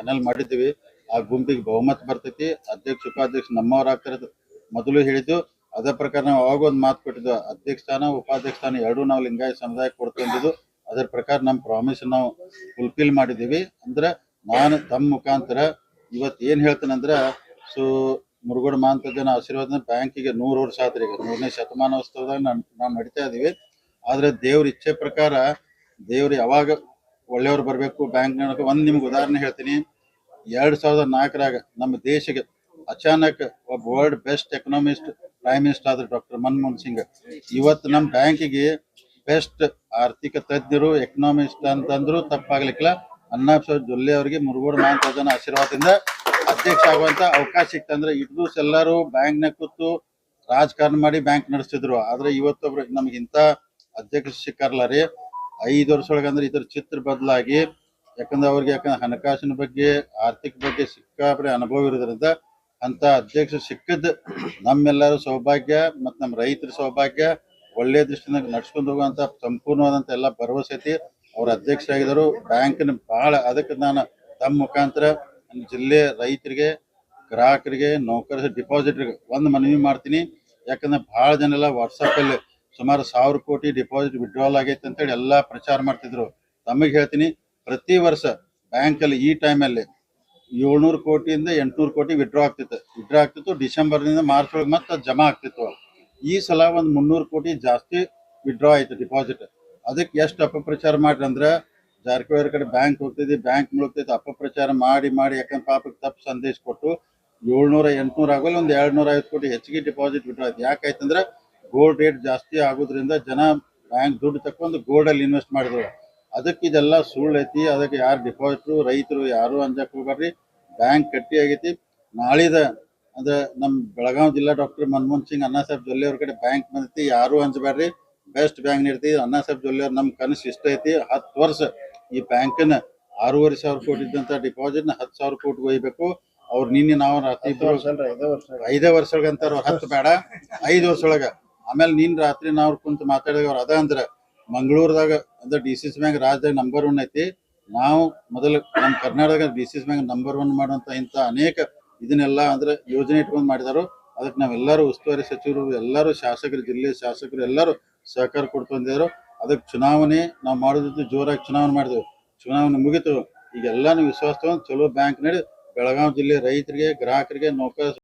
Panel ಮಾಡಿದ್ದೀವಿ. ಆ ಗುಂಪಿಗೆ ಬಹುಮತ ಬರ್ತೈತಿ. ಅಧ್ಯಕ್ಷ, ಉಪಾಧ್ಯಕ್ಷ ನಮ್ಮವರ ಮೊದಲು ಹೇಳಿದ್ದು, ಅದೇ ಪ್ರಕಾರ ನಾವು ಅವಾಗ ಒಂದು ಮಾತು ಕೊಟ್ಟಿದ್ದು, ಅಧ್ಯಕ್ಷ ಸ್ಥಾನ, ಉಪಾಧ್ಯಕ್ಷ ಸ್ಥಾನ ಎರಡೂ ನಾವು ಲಿಂಗಾಯತ ಸಮುದಾಯ ಕೊಡ್ತಂದಿದ್ದು ಅದರ ಪ್ರಕಾರ ನಮ್ಮ ಪ್ರಾಮಿಸ್ ನಾವು ಫುಲ್ಫಿಲ್ ಮಾಡಿದ್ದೀವಿ. ಅಂದ್ರೆ ನಾನು ತಮ್ಮ ಮುಖಾಂತರ ಇವತ್ತು ಏನ್ ಹೇಳ್ತೇನೆ ಸೊ, ಮುರುಗೋಡು ಮಾಂತ ಜನ ಆಶೀರ್ವಾದ ಬ್ಯಾಂಕಿಗೆ ನೂರು ವರ್ಷ ಆದ್ರೆ ಈಗ. ನೂರನೇ ಶತಮಾನೋತ್ಸವದಾಗ ನಾನು ನಾವು ನಡೀತಾ ಇದೀವಿ ಆದ್ರೆ ದೇವ್ರ ಇಚ್ಛೆ ಪ್ರಕಾರ ದೇವ್ರು ಯಾವಾಗ ಒಳ್ಳೆಯವ್ರು ಬರಬೇಕು ಬ್ಯಾಂಕ್ ಒಂದು ನಿಮ್ಗೆ ಉದಾಹರಣೆ ಹೇಳ್ತೀನಿ. ಎರಡ್ ಸಾವಿರದ ನಾಲ್ಕರಾಗ ನಮ್ಮ ದೇಶಕ್ಕೆ ಅಚಾನಕ್ ಒಬ್ಬ world best economist prime minister ಆದ್ರೆ ಡಾಕ್ಟರ್ ಮನಮೋಹನ್ ಸಿಂಗ್. ಇವತ್ತು ನಮ್ಮ ಬ್ಯಾಂಕಿಗೆ ಬೆಸ್ಟ್ ಆರ್ಥಿಕ ತಜ್ಞರು ಎಕನಾಮಿಸ್ಟ್ ಅಂತಂದ್ರು ತಪ್ಪಾಗ್ಲಿಕ್ಕಿಲ್ಲ. ಅಣ್ಣಾಸಾಹೇಬ್ ಜೊಲ್ಲೆ ಅವರಿಗೆ ಮುರುಗೋಡು ಮಾಂತ ಜನ ಆಶೀರ್ವಾದದಿಂದ ಅಧ್ಯಕ್ಷ ಆಗುವಂತ ಅವಕಾಶ ಸಿಕ್ತಂದ್ರೆ ಇಟ್ಟು ಎಲ್ಲಾರು ನ ಕೂತು ರಾಜಕಾರಣ ಮಾಡಿ ಬ್ಯಾಂಕ್ ನಡೆಸ್ತಿದ್ರು. ಆದ್ರೆ ಇವತ್ತೊಬ್ರು ನಮ್ಗೆ ಇಂಥ ಅಧ್ಯಕ್ಷ ಸಿಕ್ಕಾರಲ್ಲ ರೀ ಐದು ವರ್ಷ ಒಳಗೆ ಅಂದ್ರೆ ಇದ್ರ ಚಿತ್ರ ಬದಲಾಗಿ, ಯಾಕಂದ್ರೆ ಅವ್ರಿಗೆ ಯಾಕಂದ್ರೆ ಹಣಕಾಸಿನ ಬಗ್ಗೆ, ಆರ್ಥಿಕ ಬಗ್ಗೆ ಸಿಕ್ಕಾಪಡೆ ಅನುಭವ ಇರೋದ್ರಿಂದ ಅಂತ ಅಧ್ಯಕ್ಷ ಸಿಕ್ಕಿದ್ ನಮ್ಮೆಲ್ಲರ ಸೌಭಾಗ್ಯ ಮತ್ ನಮ್ಮ ರೈತರ ಸೌಭಾಗ್ಯ. ಒಳ್ಳೆ ದೃಷ್ಟಿಯಿಂದ ನಡ್ಸ್ಕೊಂಡು ಹೋಗುವಂತ ಸಂಪೂರ್ಣವಾದಂತ ಎಲ್ಲ ಭರವಸೆ ಐತಿ. ಅವ್ರ ಅಧ್ಯಕ್ಷರಾಗಿದ್ದರು ಬ್ಯಾಂಕ್ನ ಬಹಳ ಅದಕ್ಕೆ ನಾನು ತಮ್ಮ ಮುಖಾಂತರ ಜಿಲ್ಲೆ ರೈತರಿಗೆ, ಗ್ರಾಹಕರಿಗೆ ನೌಕರ ಡಿಪಾಸಿಟ್ರಿಗೆ ಒಂದು ಮನವಿ ಮಾಡ್ತೀನಿ. ಯಾಕಂದ್ರೆ ಬಹಳ ಜನ ಎಲ್ಲ ವಾಟ್ಸಪ್ ಅಲ್ಲಿ ಸುಮಾರು ಸಾವಿರ ಕೋಟಿ ಡಿಪಾಸಿಟ್ ವಿಡ್ರಾಲ್ ಆಗೈತೆ ಅಂತೇಳಿ ಎಲ್ಲ ಪ್ರಚಾರ ಮಾಡ್ತಿದ್ರು. ತಮಗೆ ಹೇಳ್ತೀನಿ, ಪ್ರತಿ ವರ್ಷ ಬ್ಯಾಂಕ್ ಅಲ್ಲಿ ಈ ಟೈಮಲ್ಲಿ ಏಳ್ನೂರು ಕೋಟಿಯಿಂದ ಎಂಟ್ನೂರು ಕೋಟಿ ವಿಡ್ರಾ ಆಗ್ತಿತ್ತು. ವಿಡ್ರಾ ಆಗ್ತಿತ್ತು, ಡಿಸೆಂಬರ್ನಿಂದ ಮಾರ್ಚ್ ಒಳಗೆ ಮತ್ತೆ ಜಮಾ ಆಗ್ತಿತ್ತು. ಈ ಸಲ ಒಂದು ಮುನ್ನೂರು ಕೋಟಿ ಜಾಸ್ತಿ ವಿಡ್ರಾ ಆಯ್ತು ಡಿಪಾಸಿಟ್ ಅದಕ್ಕೆ ಎಷ್ಟು ಅಪಪ್ರಚಾರ ಮಾಡ್ರಿ ಅಂದ್ರೆ, ಜಾರಕಿಹೊಳಿ ಕಡೆ ಬ್ಯಾಂಕ್ ಹೋಗ್ತಿದ್ವಿ, ಬ್ಯಾಂಕ್ ಮುಳುಗ್ತೈತಿ ಅಪಪ್ರಚಾರ ಮಾಡಿ ಮಾಡಿ ಯಾಕಂದ್ರೆ ಪಾಪಕ್ಕೆ ತಪ್ಪು ಸಂದೇಶ ಕೊಟ್ಟು ಏಳ್ನೂರ ಎಂಟ್ನೂರ ಆಗೋಲ್ಲ, ಒಂದು ಎರಡು ನೂರ ಐವತ್ತು ಕೋಟಿ ಹೆಚ್ಚಿಗೆ ಡಿಪಾಸಿಟ್ ವಿಡ್ರಾ ಆಯ್ತು. ಯಾಕಾಯ್ತಂದ್ರೆ ಗೋಲ್ಡ್ ರೇಟ್ ಜಾಸ್ತಿ ಆಗೋದ್ರಿಂದ ಜನ ಬ್ಯಾಂಕ್ ದುಡ್ಡು ತಕೊಂಡು ಗೋಲ್ಡ್ ಅಲ್ಲಿ ಇನ್ವೆಸ್ಟ್ ಮಾಡಿದ್ರು. ಅದಕ್ಕೆ ಇದೆಲ್ಲ ಸುಳ್ಳು ಐತಿ ಅದಕ್ಕೆ ಯಾರು ಡಿಪಾಸಿಟ್ರು ರೈತರು ಯಾರು ಅಂಜಕ್ ಹೋಗ್ಬಾರ್ರಿ ಬ್ಯಾಂಕ್ ಕಟ್ಟಿ ಆಗೈತಿ. ನಾಳಿದ ಅಂದ್ರೆ ನಮ್ ಬೆಳಗಾವಿ ಜಿಲ್ಲಾ ಡಾಕ್ಟರ್ ಮನಮೋಹನ್ ಸಿಂಗ್ ಅಣ್ಣಾ ಸಾಹೇಬ್ ಜೊಲ್ಲೆ ಅವ್ರ ಕಡೆ ಬ್ಯಾಂಕ್ ಬಂದೈತಿ ಯಾರು ಅಂಜಬೇಡ್ರಿ ಬೆಸ್ಟ್ ಬ್ಯಾಂಕ್ ನೀಡ್ತಿ. ಅಣ್ಣಾ ಸಾಹೇಬ್ ಜೊಲ್ಲೆ ಅವ್ರ ನಮ್ ಕನಸು ಇಷ್ಟ ಐತಿ. ಹತ್ತು ವರ್ಷ ಈ ಬ್ಯಾಂಕನ್ನ ಆರೂವರೆ ಸಾವಿರ ಕೋಟಿ ಇದ್ದಂತ ಡಿಪಾಸಿಟ್ನ ಹತ್ತು ಸಾವಿರ ಕೋಟಿ ಒಯ್ಬೇಕು. ಅವ್ರು ನಿನ್ನೆ ನಾವು ಐದೇ ವರ್ಷ. ಐದೇ ವರ್ಷ ಅಂತಾರ ಹತ್ತು ಬೇಡ ಐದು ವರ್ಷ ಒಳಗ. ಆಮೇಲೆ ನೀನ್ ರಾತ್ರಿ ನಾವ್ ಕುಂತ ಮಾತಾಡಿದ ಅವ್ರ ಅದ ಅಂದ್ರ ಮಂಗಳೂರದಾಗ ಅಂದ್ರೆ ಡಿ ಸಿ ಬ್ಯಾಂಕ್ ರಾಜ್ಯದಾಗ ನಂಬರ್ ಒನ್ ಐತಿ. ನಾವು ಮೊದಲು ನಮ್ಮ Karnataka D C bank number one ಮಾಡುವಂತ ಇಂತ ಅನೇಕ ಇದನ್ನೆಲ್ಲ ಅಂದ್ರೆ ಯೋಜನೆ ಇಟ್ಕೊಂಡು ಮಾಡಿದಾರು. ಅದಕ್ಕೆ ನಾವೆಲ್ಲರೂ ಉಸ್ತುವಾರಿ ಸಚಿವರು, ಎಲ್ಲರೂ ಶಾಸಕರು, ಜಿಲ್ಲೆ ಶಾಸಕರು, ಎಲ್ಲರೂ ಸಹಕಾರ ಕೊಡ್ತು ಅಂದಿದ್ರು ಅದಕ್ಕೆ ಚುನಾವಣೆ ನಾವು ಮಾಡೋದಿತ್ತು ಜೋರಾಗಿ ಚುನಾವಣೆ ಮಾಡಿದ್ವಿ. ಚುನಾವಣೆ ಮುಗಿತು. ಈಗೆಲ್ಲಾನು ವಿಶ್ವಾಸ ತಗೊಂಡು ಚಲೋ ಬ್ಯಾಂಕ್ ನಡಿ ಬೆಳಗಾವಿ ಜಿಲ್ಲೆ ರೈತರಿಗೆ, ಗ್ರಾಹಕರಿಗೆ ನೌಕರ